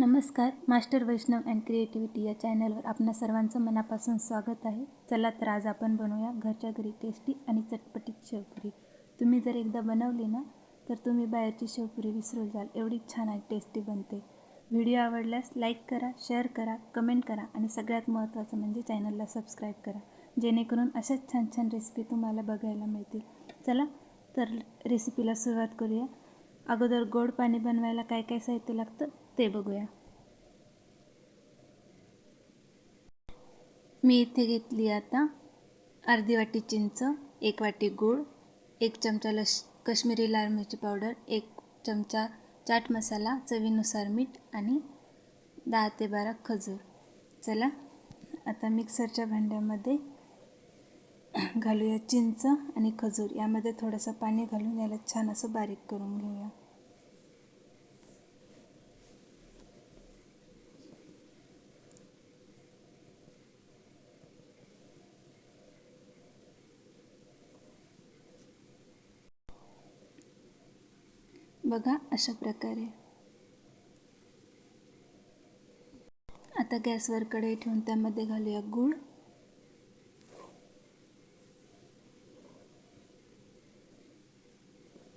नमस्कार master Vaishnav and creativity या चॅनलवर आपणा सर्वांचं मनापासून स्वागत आहे. चला तर आज आपण बनवूया घरच्या घरी टेस्टी आणि चटपटीत शेवपुरी. तुम्ही जर एकदा बनवली ना तर तुम्ही बाहेरची शेवपुरी विसरू जाल. एवढी छान आणि टेस्टी बनते. व्हिडिओ आवडल्यास लाईक करा शेअर करा कमेंट करा आणि सगळ्यात महत्त्वाचं म्हणजे चॅनलला सबस्क्राईब करा. जेणेकरून अशाच छान छान रेसिपी तुम्हाला बघायला मिळतील. चला तर रेसिपीला सुरुवात करूया. अगोदर गोड पाणी बनवायला काय काय साहित्य लागतं? ते बघूया. मी इथे घेतली आता अर्धी वाटी चिंच एक वाटी गूळ एक चमचा लश कश्मीरी लाल मिरची पावडर एक चमचा चाट मसाला चवीनुसार मीठ आणि दहा ते बारा खजूर. चला आता मिक्सरच्या भांड्यामध्ये घालूया चिंच आणि खजूर. यामध्ये थोडंसं पाणी घालून याला छान असं बारीक करून घेऊया. बघा अशा प्रकारे. आता गॅसवर कढई ठेवून त्यामध्ये घालूया गूळ.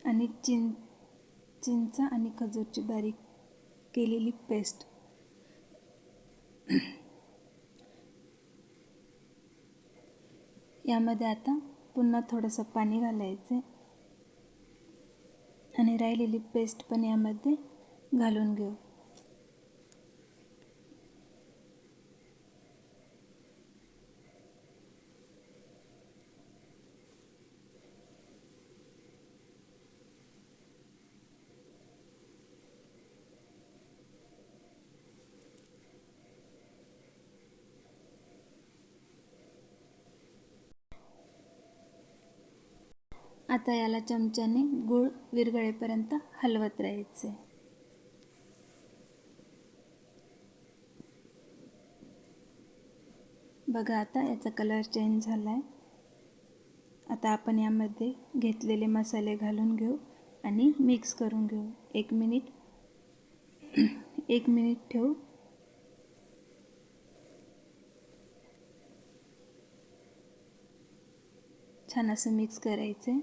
आणि चिं चिंच आणि खजूरची बारीक केलेली पेस्ट. यामध्ये आता पुन्हा थोडंसं पाणी घालायचं आणि राहिलेली पेस्ट पण यामध्ये घालून घेऊ. आता याला चमच्याने गूळ विरघळेपर्यंत हलवत राहायचे. बघा आता याचा कलर चेंज झाला आहे आता आपण यामध्ये घेतलेले मसाले घालून घेऊ आणि मिक्स करून घेऊ. एक मिनिट एक मिनिट ठेवू. छान असं मिक्स करायचं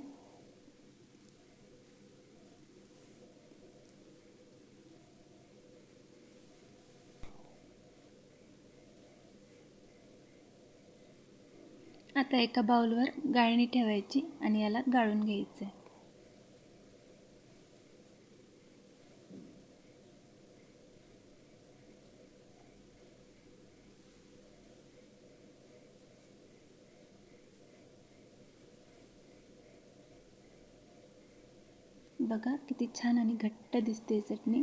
आता एका बाउलवर गाळणी ठेवायची आणि याला गाळून घ्यायचं आहे बघा किती छान आणि घट्ट दिसते चटणी.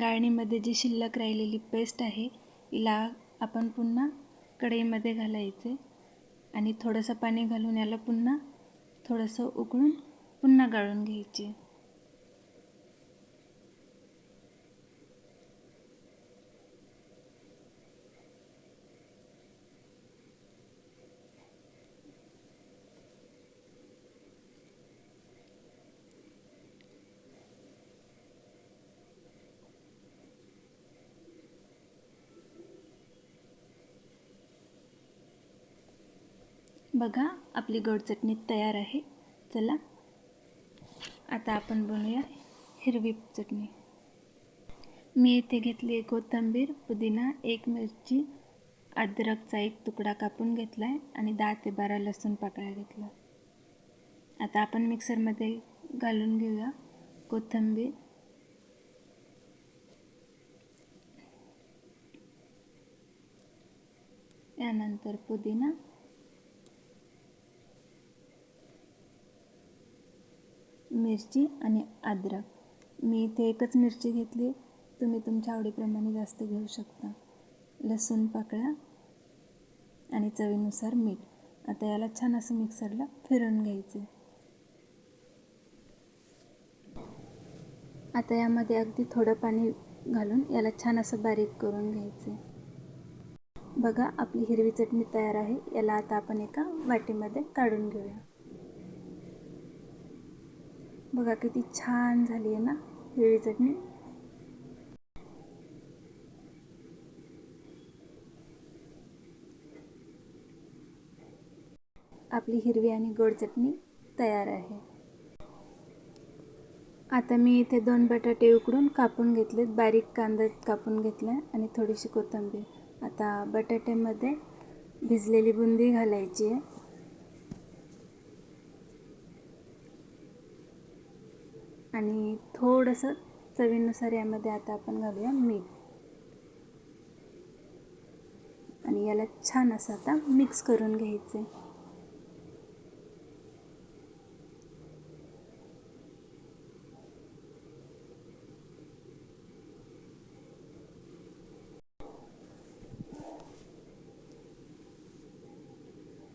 गाळणीमध्ये जी शिल्लक राहिलेली पेस्ट आहे हिला आपण पुन्हा कढईमध्ये घालायचे आणि थोडंसं पाणी घालून याला पुन्हा थोडंसं उकळून पुन्हा गाळून घ्यायचे. बघा आपली गोड चटणी तयार आहे. चला. आता आपण बनवूया हिरवी चटणी. मी इथे घेतली आहे कोथिंबीर पुदिना एक मिरची अद्रकचा एक तुकडा कापून घेतला आहे आणि दहा ते बारा लसूण पाकळ्या घेतला आता आपण मिक्सरमध्ये घालून घेऊया कोथिंबीर. यानंतर पुदिना मिरची आणि अद्रक. मी इथे एकच मिरची घेतली. तुम्ही तुमच्या आवडीप्रमाणे जास्त घेऊ शकता. लसूण पाकळ्या आणि चवीनुसार मीठ. आता याला छान असं मिक्सरला फिरून घ्यायचं. आता यामध्ये अगदी थोडं पाणी घालून याला छान असं बारीक करून घ्यायचं. बघा आपली हिरवी चटणी तयार आहे. याला आता आपण एका वाटीमध्ये काढून घेऊया. बघा किती छान झाली आहे ना हिरवी चटणी. आपली हिरवी आणि गोड चटणी तयार आहे. आता मी इथे दोन बटाटे उकडून कापून घेतलेत. बारीक कांदा कापून घेतला आणि थोडीशी कोथिंबीर. आता बटाट्यामध्ये भिजलेली बुंदी घालायची आहे. आणि थोडंसं चवीनुसार यामध्ये आता आपण घालूया मीठ. आणि याला छान असं आता मिक्स करून घ्यायचं आहे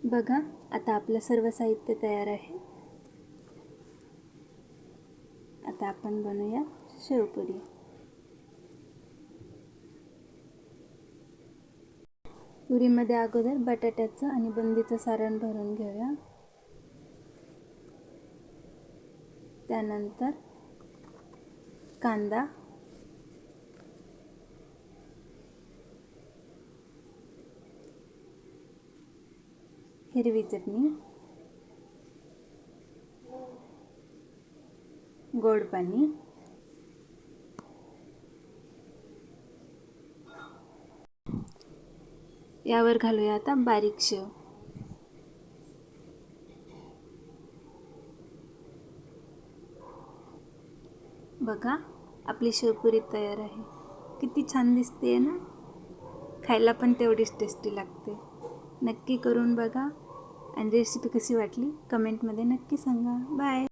बघा आता आपलं सर्व साहित्य तयार आहे. आता आपण बनवूया शेवपुरी. पुरीमध्ये अगोदर बटाट्याचं आणि बंदीचं सारण भरून घेऊया. त्यानंतर कांदा. हिरवी चटणी. गोड पाणी यावर घालूया आता बारीक शेव. बघा आपली शेवपुरी तयार आहे. किती छान दिसते ना? खायला पण तेवढीच टेस्टी लागते. नक्की करून बघा. आणि रेसिपी कशी वाटली? कमेंटमध्ये नक्की सांगा. बाय